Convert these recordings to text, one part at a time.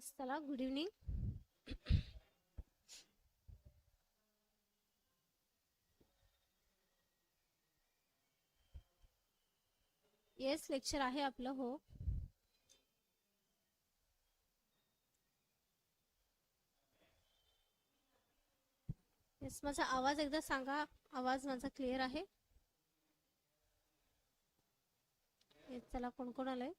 Yes चला good evening yes lecture आहे आपलं हो. येस माझा आवाज एकदा सांगा. आवाज माझा क्लिअर आहे? येस चला कोण कोण आलंय?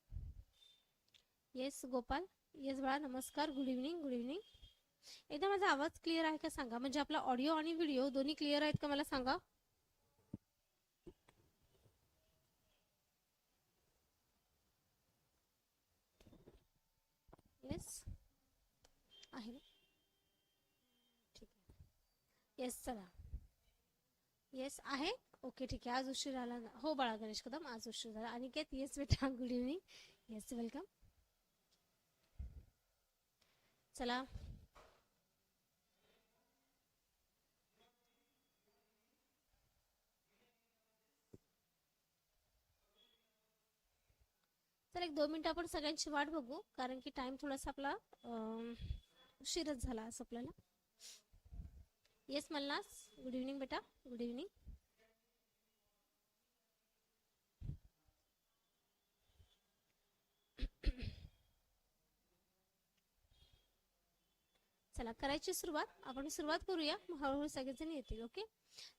येस गोपाल. येस बाळा नमस्कार. गुड इव्हनिंग गुड इव्हनिंग एकदा माझा आवाज क्लिअर आहे का सांगा? म्हणजे आपला ऑडिओ आणि व्हिडिओ दोन्ही क्लिअर आहेत का मला सांगा? येस आहे ठीक आहे. येस चला. येस आहे? ओके ठीक आहे. आज उशीर आला ना. हो बाळा गणेश कदम आज उशीर झाला. अनिकेत येस बेटा गुड इव्हनिंग येस वेलकम चला. चला एक दोन मिनिटं आपण सगळ्यांची वाट बघू कारण की टाइम थोडासा आपला उशीरच झाला असं आपल्याला. येस मल्लास गुड इव्हनिंग बेटा. गुड इव्हनिंग चला करायची सुरुवात. आपण सुरुवात करूया. मग हळूहळू सगळेजण येतील ओके?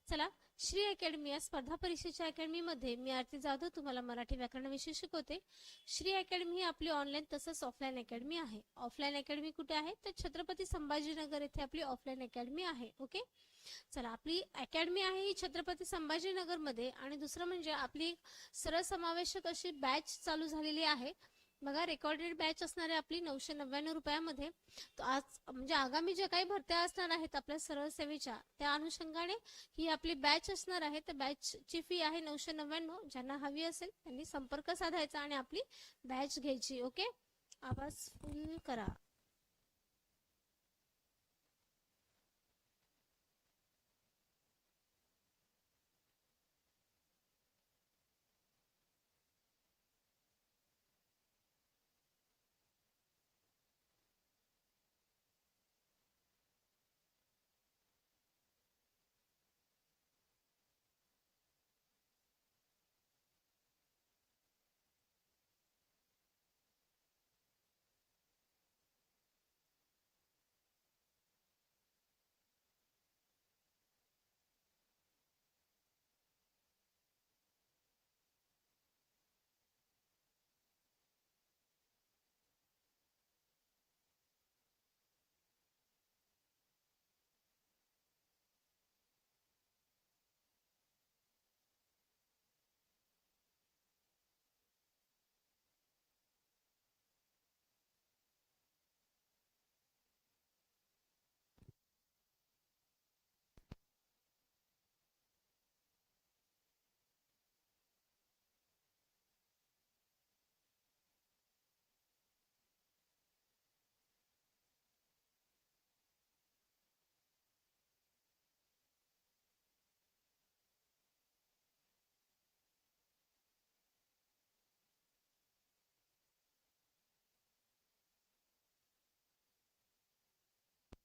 चला श्री अकॅडमी या स्पर्धा परीक्षेच्या अकॅडमीमध्ये मी आरती जाधव तुम्हाला मराठी व्याकरणाविषयी शिकवते. श्री अकॅडमी ही आपली ऑनलाईन तसंच ऑफलाईन अकॅडमी आहे. ऑफलाईन अकॅडमी कुठे आहे? तर छत्रपती संभाजीनगर येथे आपली ऑफलाईन अकॅडमी आहे ओके? चला आपली अकॅडमी आहे ही छत्रपती संभाजीनगरमध्ये आणि दुसरं म्हणजे आपली सर्वसमावेशक अशी बॅच चालू झालेली आहे. बघा रेकॉर्डेड बॅच असणार आहे आपली नऊशे नव्याण्णव रुपयामध्ये आज म्हणजे आगामी ज्या काही भरत्या असणार आहेत आपल्या सरळ सेवेच्या त्या अनुषंगाने ही आपली बॅच असणार आहे. तर बॅचची फी आहे नऊशे नव्याण्णव. ज्यांना हवी असेल त्यांनी संपर्क साधायचा आणि आपली बॅच घ्यायची. ओके आवाज फुल करा.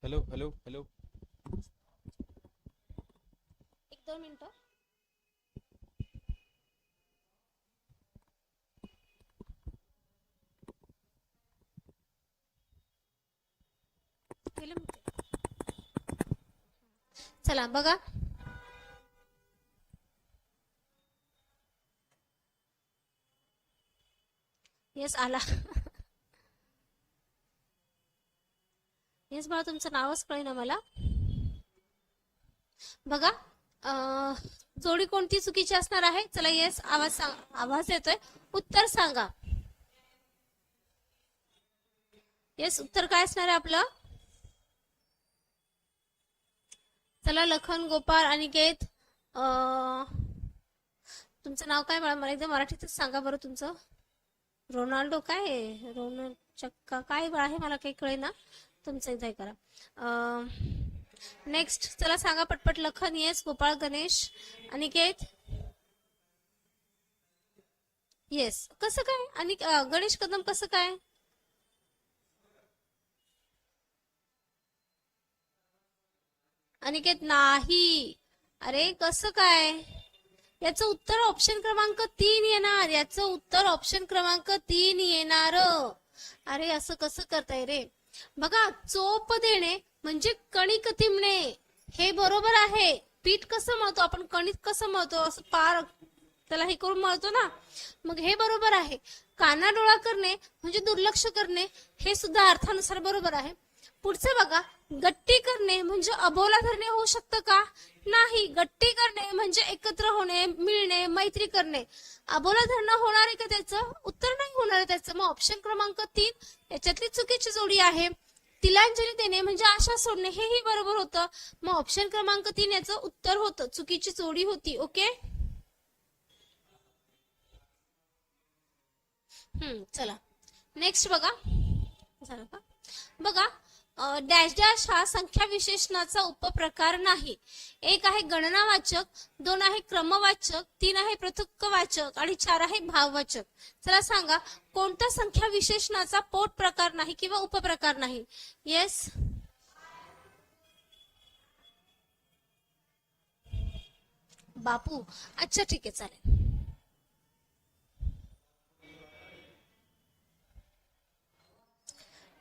Hello hello hello. एक दोन मिनिटं. चला बघा. येस आला. येस बाळा तुमचं नावच कळेना मला. बघा जोडी कोणती चुकीची असणार आहे? चला येस आवाज सांग आवाज येतोय. उत्तर सांगा. येस उत्तर काय असणार आहे आपलं? चला लखन गोपाळ आणि अं, तुमचं नाव काय मला मला एकदा मराठीतच सांगा बरं तुमचं. रोनाल्डो काय रोनाल्ड चक्का काय आहे? मला काही कळेना. तुमचं एन्जॉय करा. नेक्स्ट चला सांगा पटपट लखन येस गोपाळ गणेश अनिकेत येस कसं काय? आणि गणेश कदम कसं काय? अनिकेत नाही. अरे कसं काय? याचं उत्तर ऑप्शन क्रमांक तीन येणार. याचं उत्तर ऑप्शन क्रमांक तीन येणार. अरे असं कसं करताय रे? बघा चोप देणे म्हणजे कणिक तिमणे हे बरोबर आहे. पीठ कसं मळतो? आपण कणिक कसं मळतो? असं पार त्याला हे करून मळतो ना? मग हे बरोबर आहे. काना डोळा करणे म्हणजे दुर्लक्ष करणे हे सुद्धा अर्थानुसार बरोबर आहे. पुढचं बघा. गट्टी करणे म्हणजे अबोला धरणे होऊ शकतं का? नाही. गट्टी करणे म्हणजे एकत्र होणे मिळणे मैत्री करणे. अबोला धरणं होणार आहे का त्याचं? उत्तर नाही होणार त्याचं. मग ऑप्शन क्रमांक तीन याच्यातली चुकीची जोडी आहे. तिलांजली देणे म्हणजे आशा सोडणे हेही बरोबर होतं. मग ऑप्शन क्रमांक तीन याचं उत्तर होतं. चुकीची जोडी होती. ओके? हम्म चला. नेक्स्ट बघा. झालं का? बघा. डॅश डॅश हा संख्या विशेषणाचा उपप्रकार नाही. एक आहे गणनावाचक दोन आहे क्रमवाचक तीन आहे पृथक्वाचक आणि चार आहे भाववाचक. चला सांगा कोणता संख्या विशेषणाचा पोट प्रकार नाही किंवा उपप्रकार नाही? येस बापू अच्छा ठीक आहे चालेल.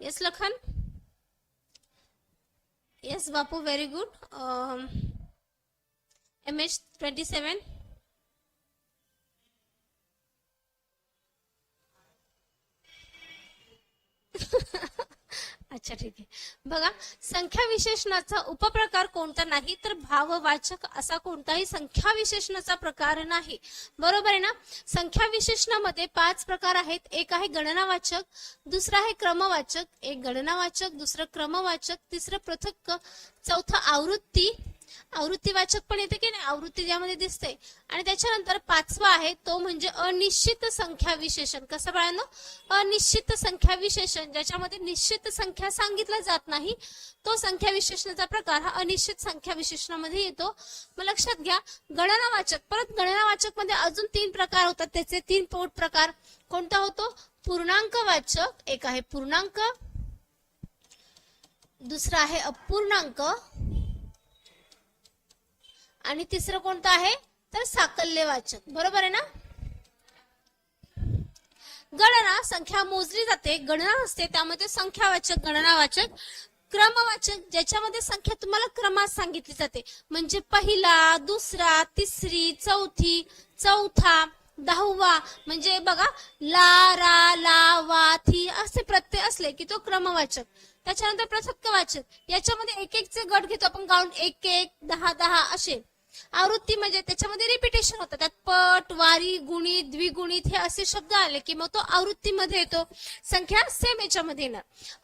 Yes Lakhan? Yes Bapu very good M H twenty seven अच्छा ठीक आहे. बघा संख्या विशेषणाचा उपप्रकार कोणता नाही तर भाववाचक असा कोणताही संख्या विशेषणाचा प्रकार नाही. बरोबर आहे ना? संख्या विशेषणामध्ये पाच प्रकार आहेत. एक आहे गणनावाचक दुसरा आहे क्रमवाचक एक गणनावाचक दुसरं क्रमवाचक तिसरं पृथक चौथं आवृत्ती आवृत्तीवाचक पण येते की नाही? आवृत्ती ज्यामध्ये दिसते. आणि त्याच्यानंतर पाचवा आहे तो म्हणजे अनिश्चित संख्या विशेषण. कसं बाळांनो? अनिश्चित संख्या विशेषण ज्याच्यामध्ये निश्चित संख्या सांगितला जात नाही तो संख्या विशेषणाचा प्रकार हा अनिश्चित संख्या विशेषणामध्ये येतो. मग लक्षात घ्या गणनावाचक परत गणनावाचकमध्ये अजून तीन प्रकार होतात. त्याचे तीन पोट प्रकार कोणता होतो? पूर्णांक वाचक एक आहे पूर्णांक दुसरा आहे अपूर्णांक आणि तिसरं कोणतं आहे? तर साकल्य वाचक बरोबर आहे ना? गणना संख्या मोजली जाते. गणना असते त्यामध्ये संख्यावाचक गणनावाचक क्रमवाचक ज्याच्यामध्ये संख्या तुम्हाला क्रमात सांगितली जाते. म्हणजे पहिला दुसरा तिसरी चौथी चौथा दहावा. म्हणजे बघा ला रा ला वा थी असे प्रत्यय असले की तो क्रमवाचक. त्याच्यानंतर पृथक्वाचक याच्यामध्ये एक एकचे गट घेतो. आपण गाऊन एक एक दहा दहा असे. आवृत्ती म्हणजे त्याच्यामध्ये रिपिटेशन होतं. त्यात पट वारी गुणित द्विगुणित हे असे शब्द आले की मग तो आवृत्तीमध्ये येतो. संख्या सेम याच्यामध्ये येणार.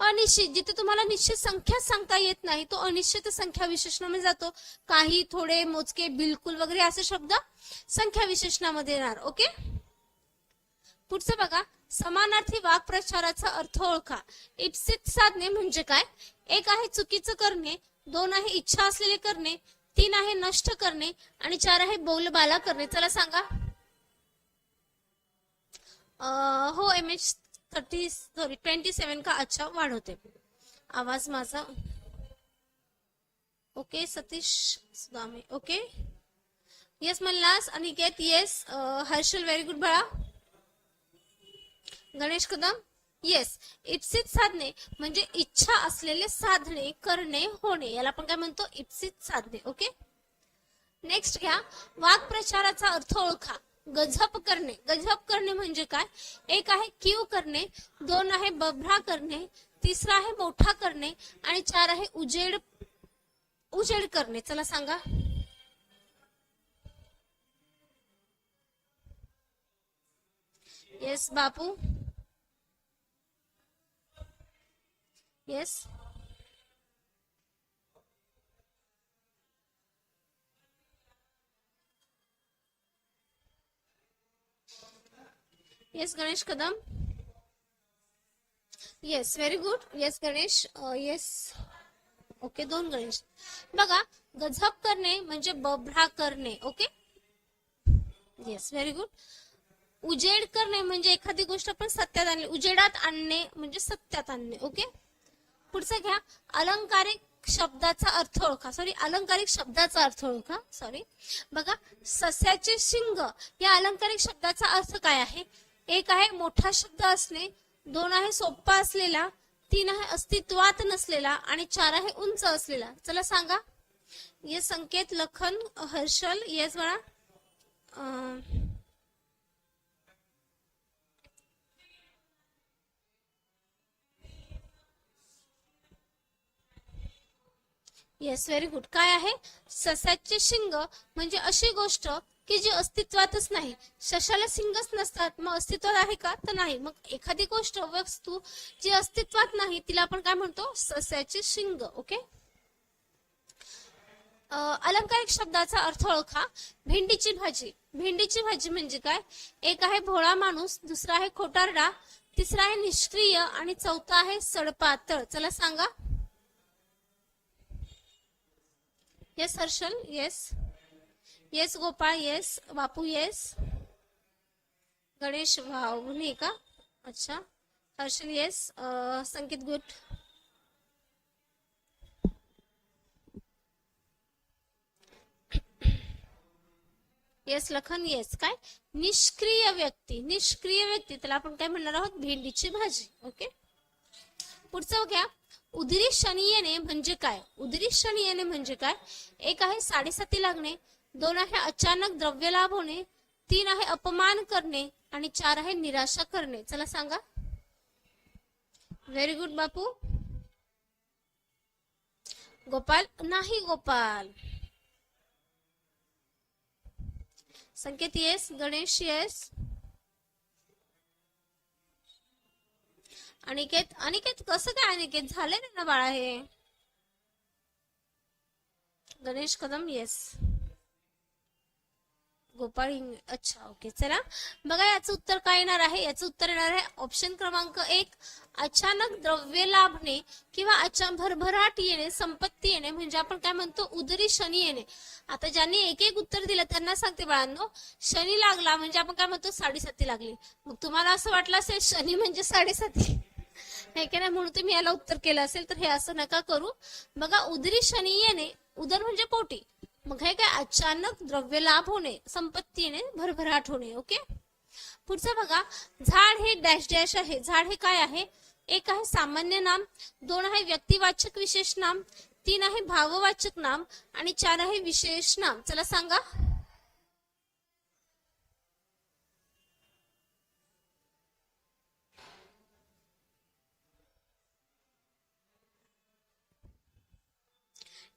अनिश्चित जिथे तुम्हाला निश्चित संख्या सांगता येत नाही तो अनिश्चित संख्या विशेषणामध्ये जातो. काही थोडे मोजके बिलकुल वगैरे असे शब्द संख्या विशेषणामध्ये येणार ओके? पुढचं बघा. समानार्थी वाक्प्रचाराचा अर्थ ओळखा. इप्सित साधने म्हणजे काय? एक आहे चुकीचं करणे दोन आहे इच्छा असलेले करणे तीन आहे नष्ट करणे आणि चार आहे बोलबाला करणे. चला सांगा. हो M H thirty sorry twenty seven का अच्छा वाढवते आवाज माझा. Okay Satish Sudame okay. Yes Mallas Aniket yes Harshal very good बाळा. गणेश कदम. येस इप्सित साधने म्हणजे इच्छा असलेले साधने करणे होणे. याला आपण काय म्हणतो? इप्सित साधने ओके नेक्स्ट घ्या. वाक्प्रचाराचा अर्थ ओळखा. गझप करणे. गझप करणे म्हणजे काय? एक आहे क्यू करणे दोन आहे बभरा करणे तिसरा आहे मोठा करणे आणि चार आहे उजेड उजेड करणे. चला सांगा. Yes Bapu. Yes yes Ganesh Kadam yes very good yes Ganesh yes okay दोन गणेश बघा गझब करणे म्हणजे बभ्रा करणे ओके येस व्हेरी गुड उजेड करणे म्हणजे एखादी गोष्ट आपण सत्यात आणली. उजेडात आणणे म्हणजे सत्यात आणणे ओके पुढचं घ्या. अलंकारिक शब्दाचा अर्थ ओळखा. सॉरी अलंकारिक शब्दाचा अर्थ ओळखा. सॉरी बघा सस्याचे शिंग या अलंकारिक शब्दाचा अर्थ काय आहे? एक आहे मोठा शब्द असणे दोन आहे सोप्पा असलेला तीन आहे अस्तित्वात नसलेला आणि चार आहे उंच असलेला. चला सांगा. ये संकेत लखन हर्षल येस बाळा. येस व्हेरी गुड काय आहे? सस्याचे शिंग म्हणजे अशी गोष्ट की जी अस्तित्वातच नाही. शशाला शिंगच नसतात. मग अस्तित्वात आहे का? तर नाही. मग एखादी गोष्ट वस्तू जी अस्तित्वात नाही तिला आपण काय म्हणतो? सस्याचे शिंग. ओके अलंकारिक शब्दाचा अर्थ ओळखा. भेंडीची भाजी. भेंडीची भाजी म्हणजे काय? एक आहे भोळा माणूस दुसरा आहे खोटारडा तिसरा आहे निष्क्रिय आणि चौथा आहे सडपातळ. चला सांगा. Yes Harshal yes yes Gopal yes Bapu yes Ganesh wow का? अच्छा. हर्षल येस संकेत गुट येस लखन येस काय निष्क्रिय व्यक्ती निष्क्रिय व्यक्ती त्याला आपण काय म्हणणार आहोत भेंडीची भाजी ओके पुढचं घ्या उदरी शनी येणे म्हणजे काय? उदरी शनी येणे म्हणजे काय? एक आहे साडेसाती लागणे दोन आहे अचानक द्रव्य लाभ होणे तीन आहे अपमान करणे आणि चार आहे निराशा करणे. चला सांगा. Very good Bapu. गोपाल नाही गोपाल. संकेत येस गणेश येस अनिकेत अनिकेत कसं काय अनिकेत? झाले ना बाळा हे? गणेश कदम येस गोपाळ अच्छा ओके चला. बघा याचं उत्तर काय येणार आहे? याचं उत्तर येणार आहे ऑप्शन क्रमांक एक अचानक द्रव्य लाभणे किंवा अचानक भरभराट येणे संपत्ती येणे म्हणजे आपण काय म्हणतो उदरी शनी येणे. आता ज्यांनी एक एक उत्तर दिलं त्यांना सांगते बाळांनो शनी लागला म्हणजे आपण काय म्हणतो साडेसाती लागली. मग तुम्हाला असं वाटलं असेल शनी म्हणजे साडेसाती. हे की नाही म्हणून तुम्ही याला उत्तर केलं असेल तर हे असं नका करू. बघा उदरी शनी येणे उदर म्हणजे पोटी. मग हे काय अचानक द्रव्य लाभ होणे संपत्ती येणे भरभराट होणे ओके? पुढचं बघा झाड हे डॅश डॅश आहे. झाड हे काय आहे? एक आहे सामान्य नाम दोन आहे व्यक्तिवाचक विशेष नाम तीन आहे भाववाचक नाम आणि चार आहे विशेष नाम. चला सांगा.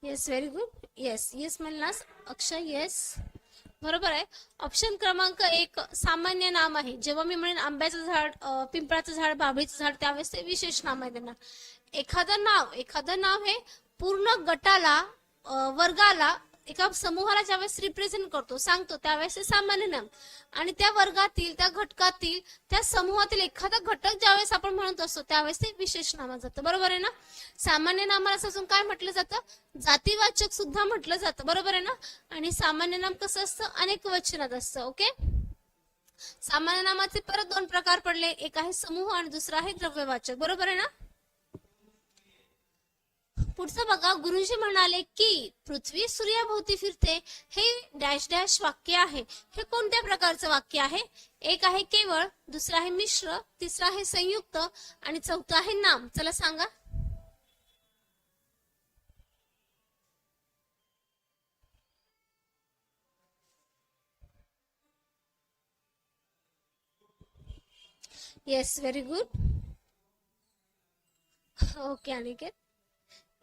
Yes very good yes yes म्हणलास अक्षय येस बरोबर आहे. ऑप्शन क्रमांक एक सामान्य नाम आहे. जेव्हा मी म्हणेन आंब्याचं झाड पिंपळाचं झाड बाभळीचं झाड त्यावेळेस ते विशेष नाम आहे त्यांना. एखादं नाव एखादं नाव हे पूर्ण गटाला वर्गाला एका समूहाला ज्यावेळेस रिप्रेझेंट करतो सांगतो त्यावेळेस ते सामान्य नाम. आणि त्या वर्गातील त्या घटकातील त्या समूहातील एखादा घटक ज्यावेळेस आपण म्हणत असतो त्यावेळेस ते विशेष नाम जातं. बरोबर आहे ना? सामान्य नामाला असं काय म्हटलं जातं? जातीवाचक सुद्धा म्हटलं जातं. बरोबर आहे ना? आणि सामान्य नाम कसं असतं? अनेक वचनात असतं ओके? सामान्य नामाचे परत दोन प्रकार पडले. एक आहे समूह आणि दुसरा आहे द्रव्यवाचक. बरोबर आहे ना? पुढचं बघा गुरुजी म्हणाले की पृथ्वी सूर्याभोवती फिरते हे डॅश डॅश वाक्य आहे. हे कोणत्या प्रकारचं वाक्य आहे? एक आहे केवळ दुसरं आहे मिश्र तिसरं आहे संयुक्त आणि चौथं आहे नाम. चला सांगा. Yes very good okay Aniket.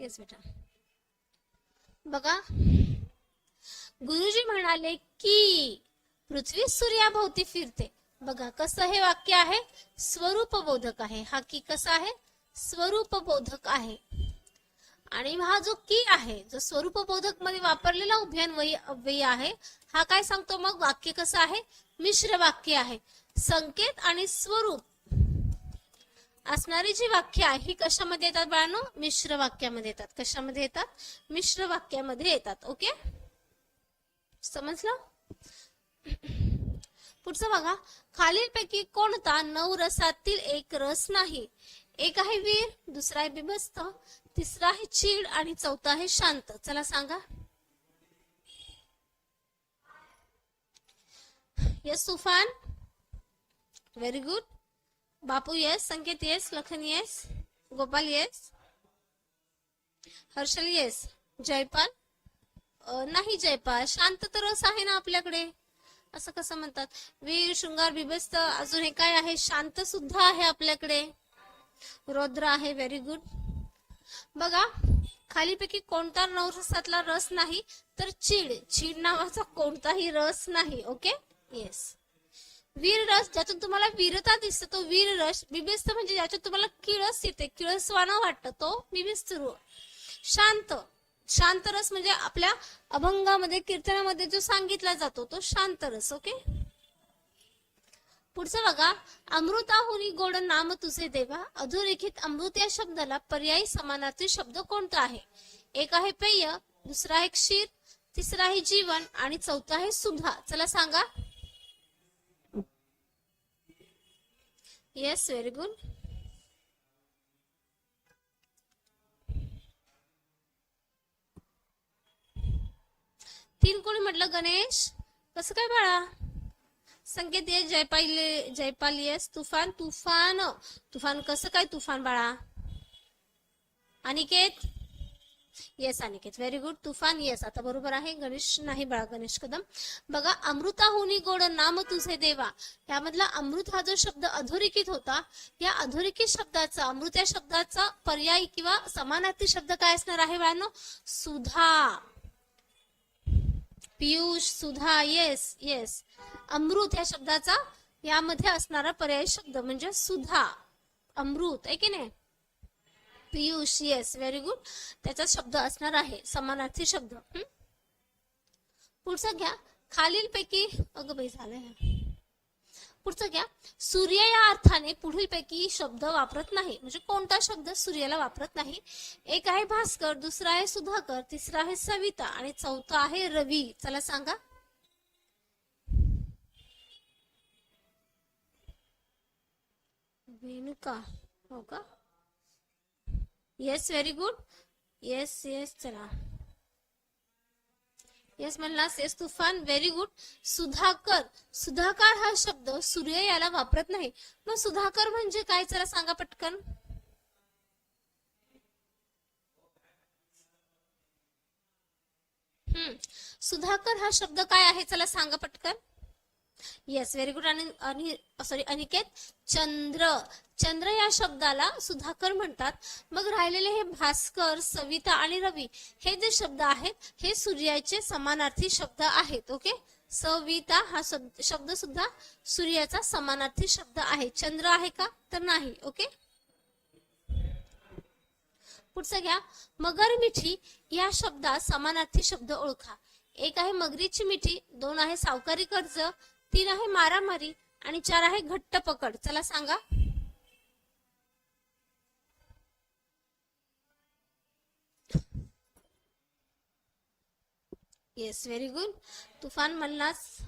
Yes बेटा. बघा गुरुजी म्हणाले की पृथ्वी सूर्याभोवती फिरते. बघा कसं हे वाक्य आहे? स्वरूप बोधक आहे. हा की कसा आहे? स्वरूप बोधक आहे. आणि हा जो की आहे जो स्वरूप बोधकमध्ये वापरलेला उभयान्वयी अव्ययी आहे हा काय सांगतो मग? वाक्य कसं आहे? मिश्र वाक्य आहे. संकेत आणि स्वरूप असणारी जी वाक्य आहे ही कशामध्ये येतात बाळांनो? मिश्र वाक्यामध्ये येतात. कशामध्ये येतात? मिश्र वाक्यामध्ये येतात. ओके? समजलं? पुढचं बघा. खालीलपैकी कोणता नऊ रसातील एक रस नाही? एक आहे वीर दुसरा आहे बिभस्त तिसरा आहे चीड आणि चौथा आहे शांत. चला सांगा. Yes Tufan very good Bapu yes Sanket yes Lakhan yes Gopal yes Harshal yes Jaipal? नाही जयपाल. शांत तर रस आहे ना आपल्याकडे? असं कसं म्हणतात? वीर शृंगार बिभस्त अजून हे काय आहे? शांत सुद्धा आहे आपल्याकडे. रौद्र आहे व्हेरी गुड बघा खालीपैकी कोणता नवरसातला रस नाही तर चीड. चीड नावाचा कोणताही रस नाही ओके येस वीर रस ज्यातून तुम्हाला वीरता दिसते तो वीर रस बिबिस्त म्हणजे ज्याच्यात तुम्हाला किळस येते किळसवाना वाटतं तो बिबिस्त शांत शांत रस म्हणजे आपल्या अभंगामध्ये कीर्तनामध्ये जो सांगितला जातो तो शांत रस ओके? पुढचं बघा अमृताहुनी गोड नाम तुझे देवा अधोरेखित अमृत या शब्दाला पर्यायी समानार्थी शब्द कोणता आहे? एक आहे पेय दुसरा आहे क्षीर तिसरा आहे जीवन आणि चौथा आहे सुधा. चला सांगा. येस व्हेरी गुड तीन कोणी म्हटलं गणेश? कसं काय बाळा? Sanket yes Jaipal Jaipal yes. तुफान तुफान. तुफान कसं काय तुफान बाळा? Aniket? Yes Aniket. Very good Tufan yes. आता बरोबर आहे. गणेश नाही बाळा गणेश कदम. बघा अमृताहुनी गोड नाम तुझे देवा. यामधला अमृत हा जो शब्द अधोरेखित होता या अधोरेखित शब्दाचा अमृत या शब्दाचा पर्याय किंवा समानार्थी शब्द काय असणार आहे बाळांनो? सुधा. पियुष सुधा येस येस. अमृत या शब्दाचा यामध्ये असणारा पर्याय शब्द म्हणजे सुधा. अमृत आहे की नाही? पियुष येस व्हेरी गुड त्याचा शब्द असणार आहे. समानार्थी शब्द. हं? पुढचा घ्या. खालीलपैकी अगं बाई झालंय पुढचं घ्या. सूर्य या अर्थाने पुढीलपैकी शब्द वापरत नाही. म्हणजे कोणता शब्द सूर्याला वापरत नाही? एक आहे भास्कर दुसरा आहे सुधाकर तिसरा आहे सविता आणि चौथा आहे रवी. चला सांगा. वेणुका. हो का? Yes very good yes yes चला येस म्हणलास येस तुफान व्हेरी गुड सुधाकर सुधाकर हा शब्द सूर्य याला वापरत नाही. मग सुधाकर म्हणजे काय? चला सांगा पटकन. हम्म. सुधाकर हा शब्द काय आहे? चला सांगा पटकन. येस व्हेरी गुड आणि सॉरी oh, अनिकेत चंद्र. चंद्र या शब्दाला सुधाकर म्हणतात. मग राहिलेले हे भास्कर सविता आणि रवी हे जे शब्द आहेत हे सूर्याचे समानार्थी शब्द आहेत ओके सविता हा शब्द सुद्धा सूर्याचा समानार्थी शब्द आहे. चंद्र आहे का? तर नाही ओके पुढचं घ्या. मगर मिठी या शब्दात समानार्थी शब्द ओळखा. एक आहे मगरीची मिठी दोन आहे सावकारी कर्ज तीन आहे मारामारी आणि चार आहे घट्ट पकड. चला सांगा. येस व्हेरी गुड तुफान म्हणलास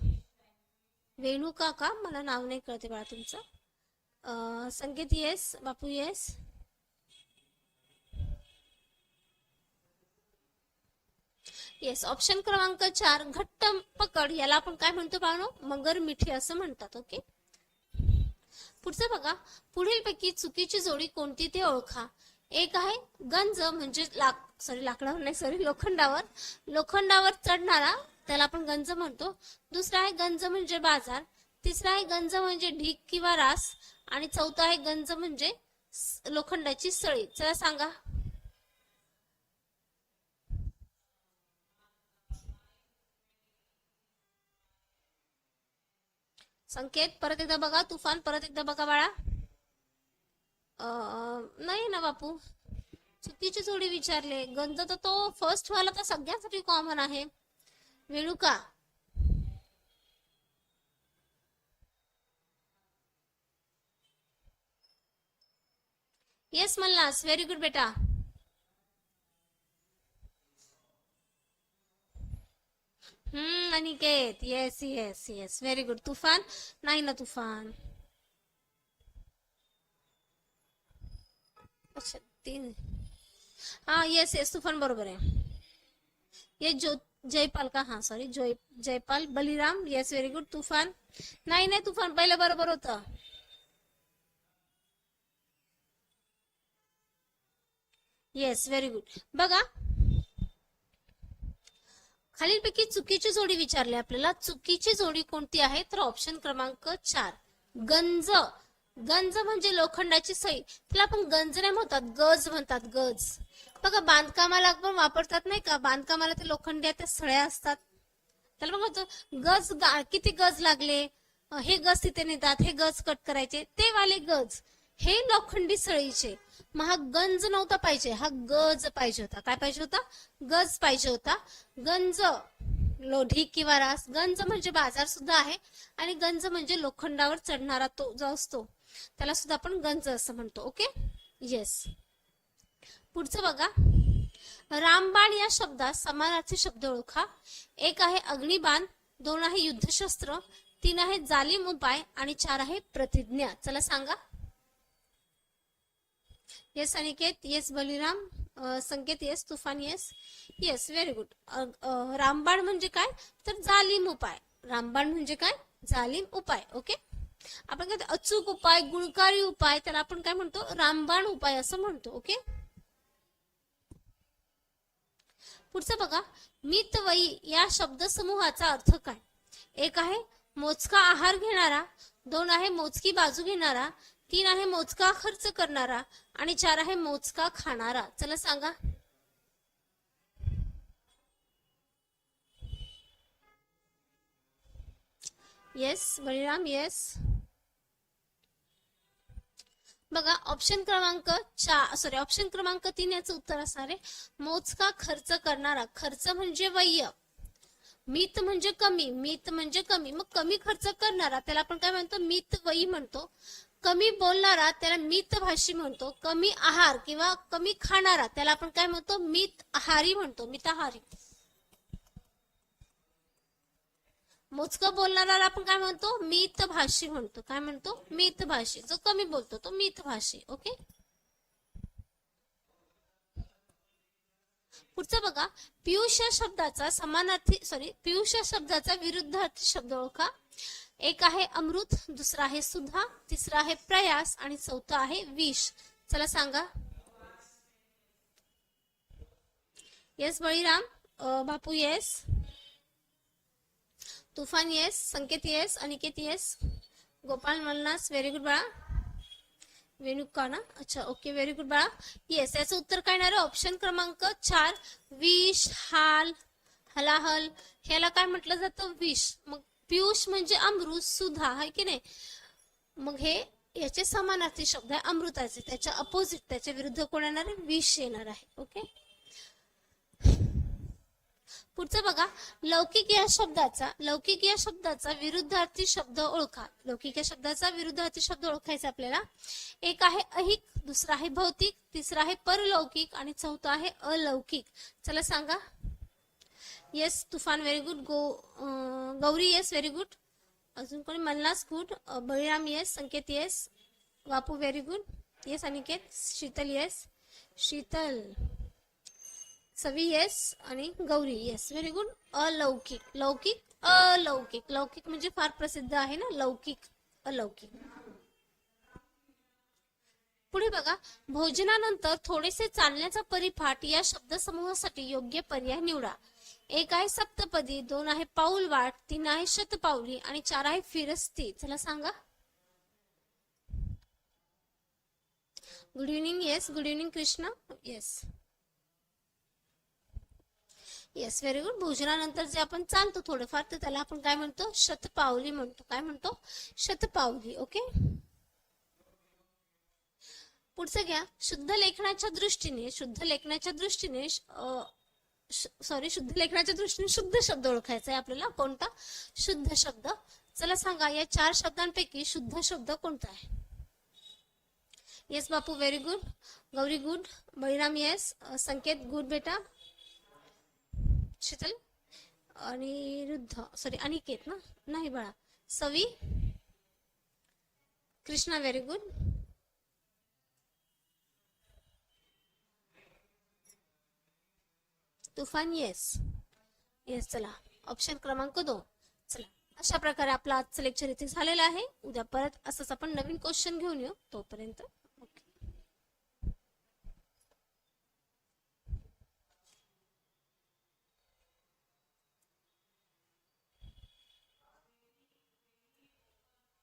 वेणुका का मला नाव नाही कळते बाळा तुमचं. अं, Sanket yes Bapu yes yes option क्रमांक चार घट्ट पकड याला आपण काय म्हणतो बाळनो मगर मिठी असं म्हणतात ओके पुढचं बघा. पुढील पैकी चुकीची जोडी कोणती ते ओळखा. एक आहे गंज म्हणजे लाक सॉरी लाकडावर नाही सॉरी लोखंडावर. लोखंडावर चढणारा त्याला आपण गंज म्हणतो. दुसरा आहे गंज म्हणजे बाजार. तिसरा आहे गंज म्हणजे ढीक किंवा रास. आणि चौथा आहे गंज म्हणजे लोखंडाची सळी. चला सांगा. संकेत परत एकदा बघा तुफान परत एकदा बघा बाळा. अं, नाही ना बापू. चुकीची जोडी विचारले. गंज तर तो फर्स्ट वाला तर सगळ्यांसाठी कॉमन आहे. Venuka. Yes Mallas very good बेटा. हम्म. Aniket yes yes yes very good Tufan नाही ना तुफान अच्छा तीन हा येस येस तुफान बरोबर आहे ये जो जयपाल का हा sorry Jay Jaipal Baliram yes very good Tufan नाही नाही तुफान पहिलं बरोबर होतं येस व्हेरी गुड बघा खालीलपैकी चुकीची जोडी विचारली आपल्याला. चुकीची जोडी कोणती आहे? तर ऑप्शन क्रमांक चार. गंज. गंज म्हणजे लोखंडाची सई. त्याला आपण गंज नाही म्हणतात गज म्हणतात गज. बघा बांधकामाला पण वापरतात नाही का? बांधकामाला ते लोखंडी त्या सळ्या असतात. त्याला पण म्हणतो गज किती गज लागले? हे गज तिथे नेतात हे गज कट करायचे. ते वाले गज. हे लोखंडी सळीचे मग हा गंज नव्हता पाहिजे. हा गज पाहिजे होता. काय पाहिजे होता? गज पाहिजे होता. गंज लोढी किंवा रास. गंज म्हणजे बाजार सुद्धा आहे आणि गंज म्हणजे लोखंडावर चढणारा तो जो असतो त्याला सुद्धा आपण गंज असं म्हणतो. ओके? येस पुढचं बघा. रामबाण या शब्दात समानार्थी शब्द ओळखा. एक आहे अग्निबाण दोन आहे युद्धशस्त्र तीन आहे जालिम उपाय आणि चार आहे प्रतिज्ञा. चला सांगा. Yes Aniket yes Baliram Sanket yes Tufan yes yes very good रामबाण म्हणजे काय? तर जालिम उपाय. रामबाण म्हणजे काय? जालिम उपाय ओके आपण काय अचूक उपाय गुणकारी उपाय त्याला आपण काय म्हणतो? रामबाण उपाय असं म्हणतो ओके पुढचं बघा. मितवयी या शब्द समूहाचा अर्थ काय? एक आहे मोजका आहार घेणारा दोन आहे मोजकी बाजू घेणारा तीन आहे मोजका खर्च करणारा आणि चार आहे मोजका खाणारा. चला सांगा. येस बळीराम येस बघा ऑप्शन क्रमांक चार सॉरी ऑप्शन क्रमांक तीन याचं उत्तर असणार आहे. मोजका खर्च करणारा. खर्च म्हणजे वय्य मित म्हणजे कमी मित म्हणजे कमी. मग कमी खर्च करणारा त्याला आपण काय म्हणतो? मित वयी म्हणतो. कमी बोलणारा त्याला मित भाषी म्हणतो कमी आहार किंवा कमी खाणारा त्याला आपण काय म्हणतो? मित आहारी म्हणतो मिताहारी. मोजकं बोलणारा आपण काय म्हणतो? मित भाषी म्हणतो. काय म्हणतो? मित भाषी. जो कमी बोलतो तो मित भाषी. ओके? पुढचं बघा. पियुष शब्दाचा समानार्थी सॉरी पियुष शब्दाचा विरुद्धार्थी शब्द ओळखा. एक आहे अमृत दुसरा आहे सुधा तिसरा आहे प्रयास आणि चौथा आहे विष. चला सांगा. Yes Baliram. Bapu yes Tufan yes Sanket yes Aniket yes Gopal Mallas very good बाळा. वेणुका ना अच्छा ओके व्हेरी गुड बाळा. येस याचं उत्तर काय येणार? ऑप्शन क्रमांक चार विष हाल हलाहल. ह्याला काय म्हटलं जातं? विष. मग पियुष म्हणजे अमृत सुधा आहे की नाही? मग हे याचे समानार्थी शब्द आहे अमृताचे त्याच्या अपोजिट त्याच्या विरुद्ध कोण येणार आहे? विष येणार आहे ओके पुढचं बघा लौकिक या शब्दाचा लौकिक या शब्दाचा विरुद्धार्थी शब्द ओळखा. लौकिक या शब्दाचा विरुद्धार्थी शब्द ओळखायचा आपल्याला. एक आहे अहिक दुसरा आहे भौतिक तिसरा आहे परलौकिक आणि चौथा आहे अलौकिक. चला सांगा. येस तुफान व्हेरी गुड गो गौरी येस व्हेरी गुड अजून कोणी Mallas good Baliram yes Sanket yes Bapu very good yes Aniket Sheetal yes Sheetal Savi yes आणि गौरी येस व्हेरी गुड अलौकिक लौकिक अलौकिक लौकिक म्हणजे फार प्रसिद्ध आहे ना? लौकिक अलौकिक पुढे बघा. भोजनानंतर थोडेसे चालण्याचा परिपाठ या शब्दसमूहासाठी योग्य पर्याय निवडा. एक आहे सप्तपदी दोन आहे पाऊल वाट तीन आहे शतपावली आणि चार आहे फिरस्ती. चला सांगा. Good evening yes good evening Krishna yes yes very good भोजनानंतर जे आपण चालतो थोडंफार तर त्याला आपण काय म्हणतो? शतपावली म्हणतो. काय म्हणतो? शतपावली ओके? पुढचं घ्या. शुद्ध लेखनाच्या दृष्टीने शुद्ध लेखनाच्या दृष्टीने सॉरी शुद्ध लेखनाच्या दृष्टीने शुद्ध शब्द ओळखायचा आहे आपल्याला. कोणता? शुद्ध शब्द. चला सांगा या चार शब्दांपैकी शुद्ध शब्द कोणता आहे? Yes Bapu very good Gauri good Baliram yes Sanket good बेटा. शीतल. आणि रुद्ध. सॉरी अनिकेत ना? नाही बाळा. Savi. Krishna very good Tufan yes yes चला. ऑप्शन क्रमांक दोन. चला. अशा प्रकारे आपलं आजचं लेक्चर इथे झालेलं आहे. उद्या परत असंच आपण नवीन क्वेश्चन घेऊन येऊ. तोपर्यंत